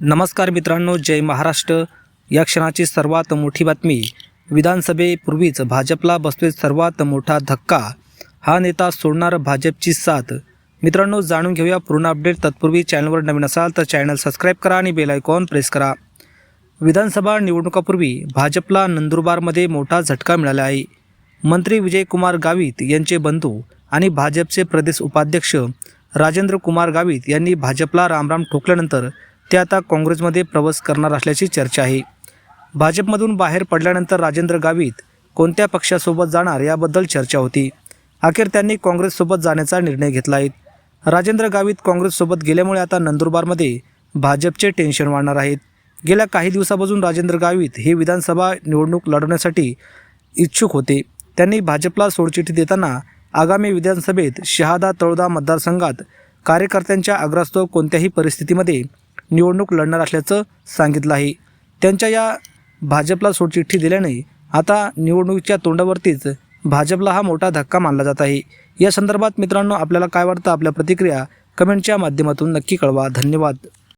नमस्कार मित्रांनो जय महाराष्ट्र. या क्षणाची सर्वात मोठी बातमी. विधानसभेपूर्वीच भाजपला बसतोय सर्वात मोठा धक्का. हा नेता सोडणार भाजपची साथ. मित्रांनो जाणून घेऊया पूर्ण अपडेट. तत्पूर्वी चॅनलवर नवीन असाल तर चॅनल सबस्क्राईब करा आणि बेल आयकॉन प्रेस करा. विधानसभा निवडणुकापूर्वी भाजपला नंदुरबारमध्ये मोठा झटका मिळाला आहे. मंत्री विजयकुमार गावित यांचे बंधू आणि भाजपचे प्रदेश उपाध्यक्ष राजेंद्र कुमार गावित यांनी भाजपला रामराम ठोकल्यानंतर ते आता काँग्रेसमध्ये प्रवास करणार असल्याची चर्चा आहे. भाजपमधून बाहेर पडल्यानंतर राजेंद्र गावित कोणत्या पक्षासोबत जाणार याबद्दल चर्चा होती. अखेर त्यांनी काँग्रेससोबत जाण्याचा निर्णय घेतला आहे. राजेंद्र गावित काँग्रेससोबत गेल्यामुळे आता नंदुरबारमध्ये भाजपचे टेन्शन वाढणार आहेत. गेल्या काही दिवसापासून राजेंद्र गावित हे विधानसभा निवडणूक लढवण्यासाठी इच्छुक होते. त्यांनी भाजपला सोडचिठी देताना आगामी विधानसभेत शहादा तळोदा मतदारसंघात कार्यकर्त्यांच्या अग्रस्तव कोणत्याही परिस्थितीमध्ये निवडणूक लढणार असल्याचं सांगितलं आहे. त्यांच्या या भाजपला सोडचिठ्ठी दिल्याने आता निवडणुकीच्या तोंडावरतीच भाजपला हा मोठा धक्का मानला जात आहे. या संदर्भात मित्रांनो आपल्याला काय वाटतं? आपल्या प्रतिक्रिया कमेंटच्या माध्यमातून नक्की कळवा. धन्यवाद.